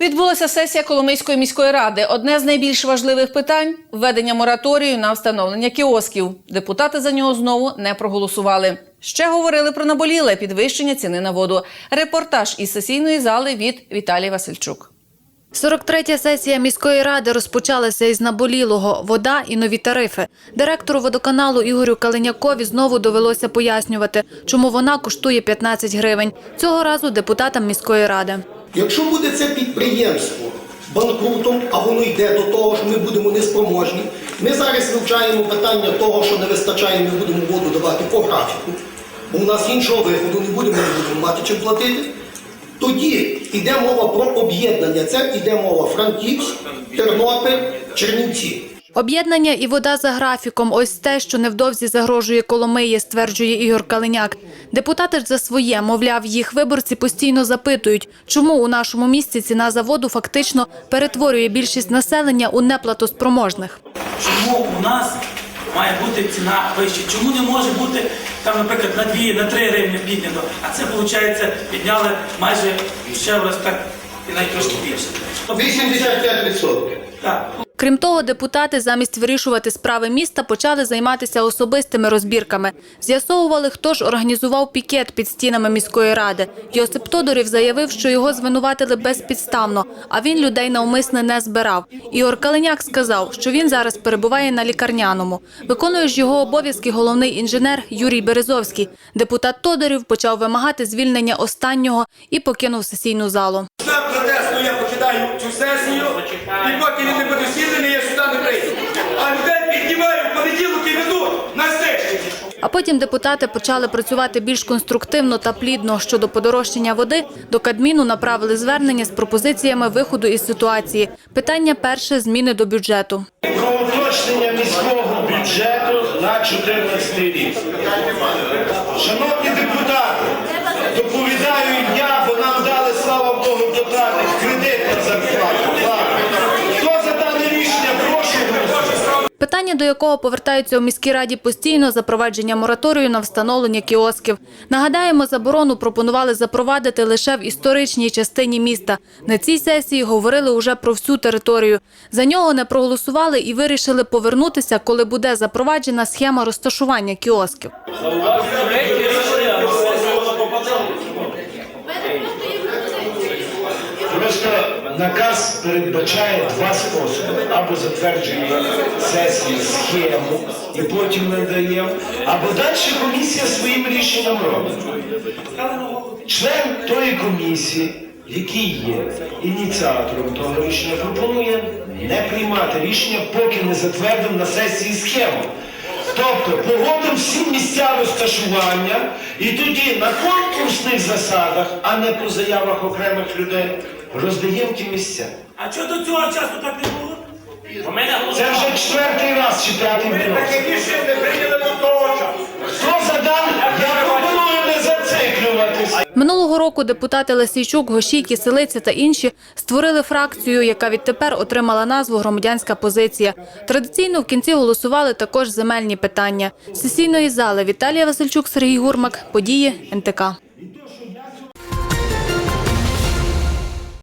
Відбулася сесія Коломийської міської ради. Одне з найбільш важливих питань введення мораторію на встановлення кіосків. Депутати за нього знову не проголосували. Ще говорили про наболіле підвищення ціни на воду. Репортаж із сесійної зали від Віталія Васильчук. 43-я сесія міської ради розпочалася із наболілого – вода і нові тарифи. Директору водоканалу Ігорю Калинякові знову довелося пояснювати, чому вона коштує 15 гривень. Цього разу депутатам міської ради. Якщо буде це підприємство банкрутом, а воно йде до того, що ми будемо неспроможні, ми зараз вивчаємо питання того, що не вистачає, ми будемо воду давати по графіку, бо у нас іншого виходу не буде, ми не будемо мати чим платити. Тоді йде мова про об'єднання. Це йде мова Франківськ, Тернопіль, Чернівці. Об'єднання і вода за графіком – ось те, що невдовзі загрожує Коломиї, стверджує Ігор Калиняк. Депутати ж за своє, мовляв, їх виборці постійно запитують, чому у нашому місті ціна за воду фактично перетворює більшість населення у неплатоспроможних. Чому у нас має бути ціна вища? Чому не може бути там, наприклад, на 2, на 3 гривні піднято, а це виходить підняли майже ще раз так і навіть трошки більше. 85%. Так. Крім того, депутати замість вирішувати справи міста почали займатися особистими розбірками. З'ясовували, хто ж організував пікет під стінами міської ради. Йосип Тодорів заявив, що його звинуватили безпідставно, а він людей навмисне не збирав. Ігор Калиняк сказав, що він зараз перебуває на лікарняному. Виконує ж його обов'язки головний інженер Юрій Березовський. Депутат Тодорів почав вимагати звільнення останнього і покинув сесійну залу. Протесту цю сесію, і поки він не буде звільнений, я сюди не прийду. А людей піднімаю в понеділок і веду на сесію. А потім депутати почали працювати більш конструктивно та плідно щодо подорожчання води. До Кабміну направили звернення з пропозиціями виходу із ситуації. Питання перше зміни до бюджету. про уточнення міського бюджету на 14 рік. Шановні депутати, доповідаю Питання, до якого повертаються у міській раді постійно, запровадження мораторію на встановлення кіосків. Нагадаємо, заборону пропонували запровадити лише в історичній частині міста. На цій сесії говорили уже про всю територію. За нього не проголосували і вирішили повернутися, коли буде запроваджена схема розташування кіосків. Наказ передбачає два способи. Або затверджує сесію схему і потім надаємо, або далі комісія своїм рішенням робить. Член тої комісії, який є ініціатором того рішення, пропонує не приймати рішення, поки не затвердимо на сесії схему. Тобто погодимо всі місця розташування і тоді на конкурсних засадах, а не по заявах окремих людей, роздаємо ті місця. А чого до цього часу так не було? У мене Це вже четвертий раз чи п'ятий Ми таке рішення не прийняли до того часу. Хто задав? Я пропоную не зациклюватись. Минулого року депутати Лесійчук, Гошій, Киселиця та інші створили фракцію, яка відтепер отримала назву «Громадянська позиція». Традиційно в кінці голосували також земельні питання. З сесійної зали Віталія Васильчук, Сергій Гурмак. Події НТК.